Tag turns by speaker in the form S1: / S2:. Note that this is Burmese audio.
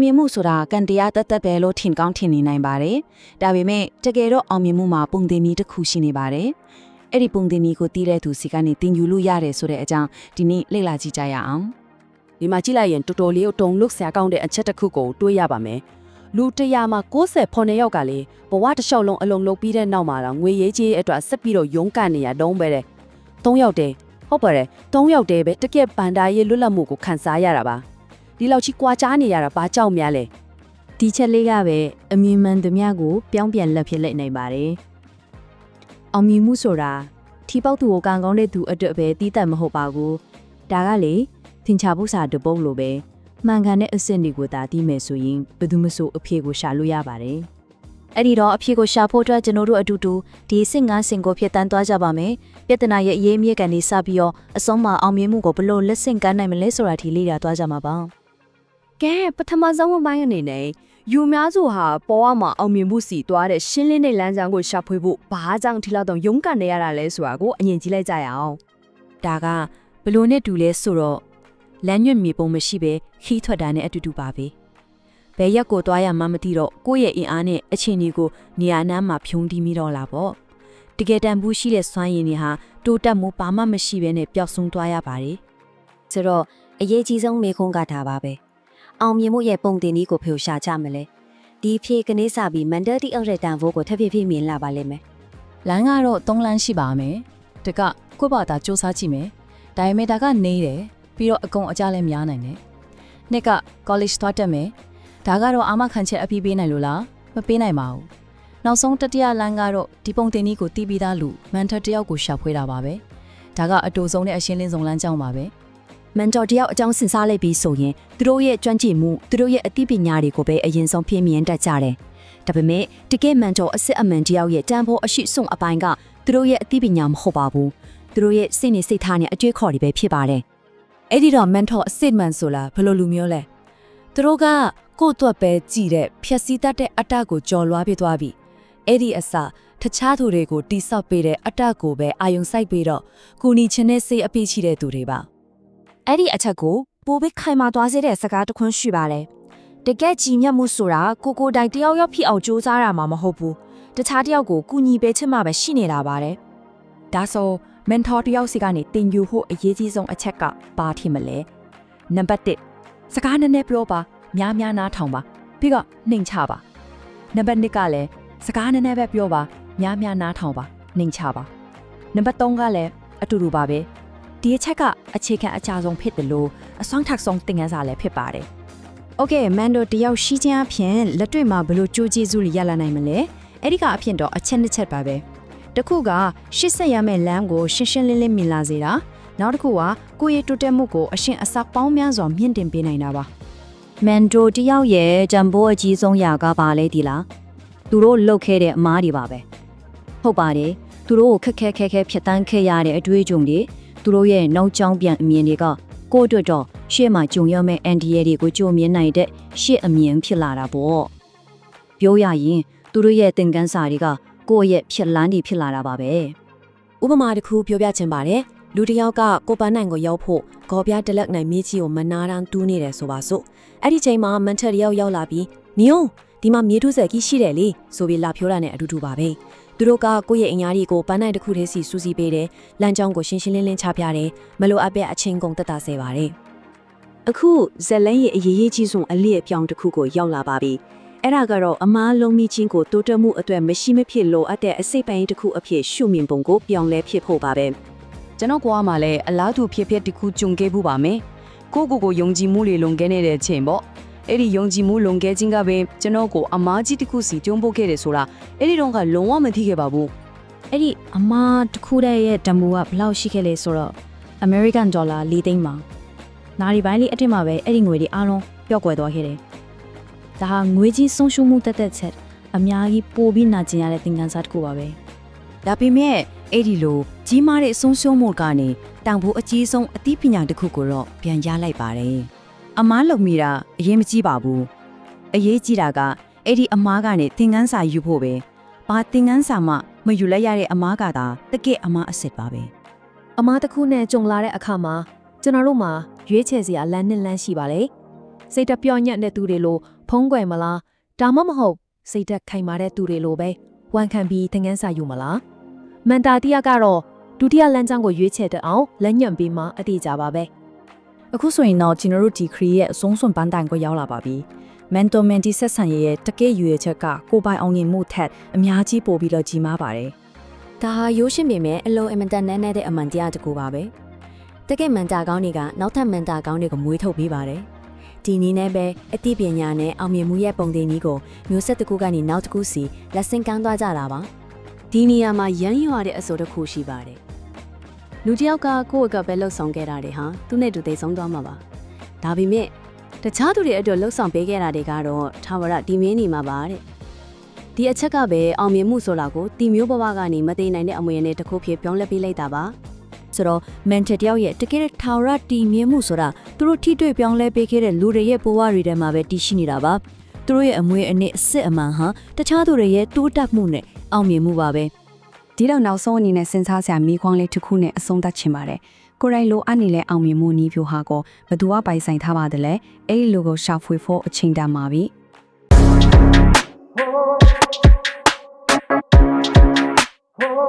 S1: အောင်မြင်မှုဆိုတာကံတရားတသက်ပဲလို့ထင်ကောင်းထင်နေနိုင်ပါတယ်။ဒါပေမဲ့တကယ်တော့အောင်မြင်မှုမှာပုံသင်နည်းတစ်ခုရှိနေပါတယ်။အဲ့ဒီပုံသင်နည်းကိုတီးတဲ့သူစီကနေတင်ယူလို့ရတယ်ဆိုတဲ့အကြောင်းဒီနေ့လေ့လာကြည့်ကြရအောင်
S2: ဒီမှာကြည့်လိုက်ရင်တော်တော်လေးကိုတုံလို့ဆရာကောင်းတဲ့အချက်တစ်ခုကိုတွေးရပါမယ်လူ100မှာ90ဖုန်ယောက်ကလေဘဝတစ်လျှောက်လုံးအလုံးလုံးပြီးတဲ့နောက်မှာတော့ငွေရေးကြီးအတွက်ဆက်ပြီးတော့ရုန်းကန်နေရတုံးပဲတဲ့3ယောက်တည်းဟုတ်ပါတယ်3ယောက်တည်းပဲတကက်ပန်ဒါရေးလွတ်လပ်မှုကိုခန်းစားရတာပါ ဒီလောက်ကြီးကြွားချားနေရတာဘာကြောက်များလဲ
S3: ဒီချက်လေးကပဲအမြင်မှန်သမျှကိုပြောင်းပြန်လက်ဖြစ်လိုက်နိုင်ပါတယ်။အောင်မြင်မှုဆိုတာထီပေါက်သူကိုကံကောင်းတဲ့သူအတွက်ပဲတီးသက်မဟုတ်ပါဘူး။ဒါကလေသင်္ချာပု္ပ္ပစာတပုတ်လိုပဲမှန်ကန်တဲ့အစ်စ်တွေကိုသာတီးမယ်ဆိုရင်ဘယ်သူမဆိုအဖြေကိုရှာလို့ရပါတယ်။
S4: အဲ့ဒီတော့အဖြေကိုရှာဖို့အတွက်ကျွန်တော်တို့အတူတူဒီစင်ငါးစင်ကိုဖြစ်တန်းသွားကြပါမယ်။ပြဿနာရဲ့အရေးအမြစ်ကနေစပြီးတော့အဆုံးမှာအောင်မြင်မှုကိုဘယ်လို့လက်ဆင့်ကမ်းနိုင်မလဲဆိုတာဒီလေ့လာသွားကြမှာပါ
S2: ကဲပထမဆုံးပိုင်းအနေနဲ့ယူများစုဟာပေါ်ရမှာအောင်မြင်မှုစီသွားတဲ့ရှင်းလင်းတဲ့လမ်းကြောင်းကိုရှာဖွေဖို့ဘာကြောင့်ဒီလောက်တော့ရုန်းကန်နေရတာလဲဆိုတာကိုအရင်ကြည့်လိုက်ကြရအောင်
S3: ဒါကဘလို့နဲ့တူလဲဆိုတော့လမ်းညွတ်မြေပုံမရှိပဲခီးထွက်တာနဲ့အတူတူပါပဲဘယ်ရက်ကိုသွားရမှမသိတော့ကိုယ့်ရဲ့အင်အားနဲ့အချိန်ကြီးကိုနေရာနားမှာဖြုံးတီးမိတော့လာပေါ့တကယ်တန်ဘူးရှိတဲ့စွမ်းရည်တွေဟာတိုးတက်မှုဘာမှမရှိဘဲနဲ့ပျောက်ဆုံးသွားရပါတယ်။
S4: ဆိုတော့အရေးကြီးဆုံးမေခွန်းကဒါပါပဲ။ အောင်မြင်မှုရဲ့ပုံတင်နည်းကိုဖေရှာကြမလဲ။ဒီဖြေကနေစပြီးမန်ဒယ်တီအောက်တဲ့တန်ဖိုးကိုထပ်ဖြစ်ဖြစ်မြင်လာပါလိမ့်မယ်
S5: လမ်းကတော့၃လမ်းရှိပါမယ်တကကိုယ့်ဘာသာစူးစမ်းကြည့်မယ်ဒါပေမဲ့ဒါကနေတယ်ပြီးတော့အကုန်အကြလည်းများနိုင်တယ်နှစ်က college သွားတက်မယ်ဒါကတော့အာမခံချက်အပြည့်ပေးနိုင်လို့လားမပေးနိုင်ပါဘူးနောက်ဆုံးတတိယလမ်းကတော့ဒီပုံတင်နည်းကိုတီးပြီးသားလူမန်တာတယောက်ကိုရှာဖွေတာပါပဲဒါကအတူဆုံးနဲ့အရှင်းလင်းဆုံးလမ်းကြောင်းပါပဲ။
S4: မန်တော်တယောက်အကြောင်းစင်စားလိုက်ပြီးဆိုရင်သူတို့ရဲ့ကျွမ်းကျင်မှုသူတို့ရဲ့အသိပညာတွေကိုပဲအရင်ဆုံးဖြည့်မြင်တတ်ကြတယ်။ဒါပေမဲ့တကယ်မန်တော်အစ်စ်အမှန်တယောက်ရဲ့တန်ဖိုးအရှိဆုံးအပိုင်းကသူတို့ရဲ့အသိပညာမဟုတ်ပါဘူး။သူတို့ရဲ့စိတ်နေစိတ်ထားနဲ့အကျွေးခေါ်တွေပဲဖြစ်ပါတယ်
S2: အဲ့ဒီတော့ mentor အစစ်မှန်ဆိုလားဘယ်လိုလူမျိုးလဲသူတို့ကကိုယ့်အတွက်ပဲကြည်တဲ့ဖြက်စီးတတ်တဲ့အတ္တကိုကြော်လွားပြသွားပြီအဲ့ဒီအစတခြားသူတွေကိုတိဆောက်ပေးတဲ့အတ္တကိုပဲအာယုံစိုက်ပြီးတော့ကုညီချင်းနဲ့စိတ်အပြည့်ရှိတဲ့သူတွေပါ။
S4: အဲ့ဒီအချက်ကိုပိုပြီးခိုင်မာသွားစေတဲ့စကားတစ်ခွန်းရှိပါတယ်။တကယ်ကြည်မြတ်မှုဆိုတာကိုကိုတိုင်တယောက်ယောက်ဖြစ်အောင်စူးစမ်းရမှာမဟုတ်ဘူး။တခြားတယောက်ကိုကူညီပေးချင်မှပဲရှိနေတာပါတယ်
S3: ဒါဆို mentor တယောက်စီကနေတင်ယူဖို့အရေးကြီးဆုံးအချက်ကဘာထင်မလဲနံပါတ်1စကားနည်းနည်းပြောပါများများနားထောင်ပါပြီးတော့နှိမ်ချပါနံပါတ်2ကလည်းစကားနည်းနည်းပဲပြောပါများများနားထောင်ပါနှိမ်ချပါနံပါတ်3ကလည်းအတူတူပါပဲ ဒီအချက်ကအခြေခံအချဆုံးဖြစ်တယ်လို့အဆောင်ထက်ဆုံးသင်ခန်းစာလည်းဖြစ်ပါတယ်။
S6: Okay မန်တို့တယောက်ရှိချင်းအဖြစ်လက်တွေ့မှာဘယ်လိုကြိုးကျေးဇူးတွေရလာနိုင်မလဲ။အဲ့ဒီကအဖြစ်တော့အချက်နှစ်ချက်ပါပဲ။တစ်ခုကရှစ်ဆက်ရမယ့်လမ်းကိုရှင်းရှင်းလင်းလင်းမြင်လာစေတာ။နောက်တစ်ခုကကိုယ့်ရဲ့တိုးတက်မှုကိုအရှင်အစပေါင်းများစွာမြင့်တင်ပေးနိုင်တာပါ။
S4: မန်ဒိုတယောက်ရဲ့ဂျမ်ဘိုးအကြီးဆုံးຢာကပါလဲဒီလား။သူတို့လှုပ်ခဲ့တဲ့အမားတွေပါပဲ။ဟုတ်ပါတယ်။သူတို့ကိုခက်ခဲခဲခဲဖြတ်တန်းခဲ့ရတဲ့အတွေ့အကြုံတွေ သူတို့ရဲ့နောက်ကျောင်းပြန်အမြင်တွေကကိုယ့်အတွက်တော့ရှေ့မှာကြုံရမယ့်အန်ဒီရဲတွေကိုကြုံမြင်နိုင်တဲ့ရှေ့အမြင်ဖြစ်လာတာပေါ့။ပြောရရင်သူတို့ရဲ့သင်ခန်းစာတွေကကိုယ့်ရဲ့ဖြစ်လန်းတွေဖြစ်လာတာပါပဲ
S2: ဥပမာတစ်ခုပြောပြချင်ပါတယ်လူတစ်ယောက်ကကိုပန်းနိုင်ကိုရောက်ဖို့ဂေါ်ပြားတလက်နိုင်မြေကြီးကိုမနာတန်းတူးနေတယ်ဆိုပါစို့အဲ့ဒီချိန်မှာမန်ထက်တစ်ယောက်ရောက်လာပြီးနီယုံဒီမှာမြေထုဆက်ကြီးရှိတယ်လေဆိုပြီးလာဖြိုးတာနဲ့အတူတူပါပဲ သူတို့ကကိုယ့်ရဲ့အင်အားတွေကိုပန်းနိုင်တစ်ခုတည်းစီစူးစီးပေးတယ်လမ်းကြောင်းကိုရှင်းရှင်းလင်းလင်းချပြတယ်မလိုအပ်တဲ့အချင်းကုန်တက်တာဆဲပါတယ်
S7: အခုဇက်လန်းရဲ့အရေးကြီးဆုံးအလစ်အပြောင်းတစ်ခုကိုရောက်လာပါပြီ။အဲ့ဒါကတော့အမားလုံးမိချင်းကိုတိုးတက်မှုအတွက်မရှိမဖြစ်လိုအပ်တဲ့အစိတ်ပိုင်းတစ်ခုအဖြစ်ရှုမြင်ပုံကိုပြောင်းလဲဖြစ်ဖို့ပါပဲ
S2: ကျွန်တော်ကွာမှာလည်းအလားတူဖြစ်ဖြစ်တစ်ခုကြုံခဲ့ဘူးပါမယ်ကိုကိုကိုယုံကြည်မှုတွေလုံခဲ့နေတဲ့အချိန်ပေါ့ အဲ့ဒီယုံကြည်မှုလုံခဲ့ခြင်းကပဲကျွန်တော်ကိုအမားကြီးတစ်ခုစီကျုံးပုတ်ခဲ့တယ်ဆိုတာအဲ့ဒီတော့ကလုံးဝမသိခဲ့ပါဘူး။
S6: အဲ့ဒီအမားတစ်ခုတည်းရဲ့တမူကဘယ်လောက်ရှိခဲ့လဲဆိုတော့ American Dollar ၄သိန်းပါ။နာရီပိုင်းလေးအထက်မှာပဲအဲ့ဒီငွေတွေအားလုံးပျောက်ကွယ်သွားခဲ့တယ်။ဒါဟာငွေကြီးဆုံးရှုံးမှုတက်တက်ချက်အများကြီးပိုပြီးနာကျင်ရတဲ့သင်ခန်းစာတစ်ခုပါပဲ။
S3: ဒါပေမဲ့အဲ့ဒီလိုကြီးမားတဲ့အဆုံးရှုံးမှုကနေတောင်ဖို့အကြီးဆုံးအသိပညာတစ်ခုကိုတော့ပြန်ရလိုက်ပါတယ်။ အမားလုံမိတာအရေးမကြီးပါဘူး။အရေးကြီးတာကအဲ့ဒီအမားကနေသင်ခန်းစာယူဖို့ပဲ။ဘာသင်ခန်းစာမှမယူလိုက်ရတဲ့အမားကသာတကယ်အမားအစ်စ်ပါပဲ
S8: အမားတစ်ခုနဲ့ကြုံလာတဲ့အခါမှာကျွန်တော်တို့မှာရွေးချယ်စရာလမ်းနှစ်လမ်းရှိပါလေစိတ်တက်ပြော့ညံ့တဲ့သူတွေလိုဖုံးကွယ်မလားဒါမှမဟုတ်စိတ်တက်ခိုင်မာတဲ့သူတွေလိုပဲဝန်ခံပြီးသင်ငန်းစာယူမလားမန်တာတီယာကတော့ဒုတိယလမ်းကြောင်းကိုရွေးချယ်တဲ့အောင်လက်ညှံပြီးမှအတိအကျပါပဲ
S6: အခုဆိုရင်တော့ကျွန်တော်တို့ဒီခရီးရဲ့အဆုံးစွန်ပန်းတိုင်ကိုရောက်လာပါပြီ။ mentor mentee ဆက်ဆံရေးရဲ့တကယ့်ရွေချက်ကကိုပိုင်အောင်မြင်မှုထက်အများကြီးပိုပြီးတော့ကြီးမားပါတယ်
S8: ဒါဟာရိုးရှင်းပေမဲ့အလုံးအမတန်နန်းတဲ့အမှန်တရားတစ်ခုပါပဲတကယ်မန်တာကောင်းတွေကနောက်ထပ်မန်တာကောင်းတွေကိုမွေးထုတ်ပေးပါတယ်ဒီနည်းနဲ့ပဲအသိပညာနဲ့အောင်မြင်မှုရဲ့ပုံသင်နည်းကိုမျိုးဆက်တစ်ခုကနေနောက်တစ်ခုစီလက်ဆင့်ကမ်းသွားကြတာပါ
S2: ဒီနေရာမှာရမ်းရွာတဲ့အဆိုတစ်ခုရှိပါတယ် လူတစ်ယောက်ကကိုယ့်အကပဲလှုပ်ဆောင်ခဲ့တာတွေဟာသူနဲ့တူသိဆုံးသွားမှာပါဒါပေမဲ့တခြားသူတွေအတွက်လှုပ်ဆောင်ပေးခဲ့တာတွေကတော့ထာဝရဒီမင်းနေမှာပါတဲ့ဒီအချက်ကပဲအောင်မြင်မှုဆိုတာကိုတီမျိုးဘဝကနေမသိနိုင်တဲ့အမွေအနှစ်တစ်ခုဖြစ်ပြောင်းလဲပေးလိုက်တာပါ
S3: ဆိုတော့ mentor တယောက်ရဲ့တကယ်ထာဝရတည်မြဲမှုဆိုတာသူတို့ထိတွေ့ပြောင်းလဲပေးခဲ့တဲ့လူတွေရဲ့ဘဝတွေထဲမှာပဲတည်ရှိနေတာပါသူတို့ရဲ့အမွေအနှစ်အစစ်အမှန်ဟာတခြားသူတွေရဲ့တိုးတက်မှုနဲ့အောင်မြင်မှုပါပဲ
S9: ဒီတော့နောက်ဆုံးအနေနဲ့စဉ်းစားစရာမိခွန်းလေးတစ်ခုနဲ့အဆုံးသတ်ချင်ပါတယ်ကိုယ်တိုင်လိုအပ်နေတဲ့အောင်မြင်မှုနည်းဖြိုဟာကိုဘသူကပိုင်ဆိုင်ထားပါတယ်လဲအဲ့ဒီလိုကိုရှာဖွေဖို့အချိန်တန်ပါပြီ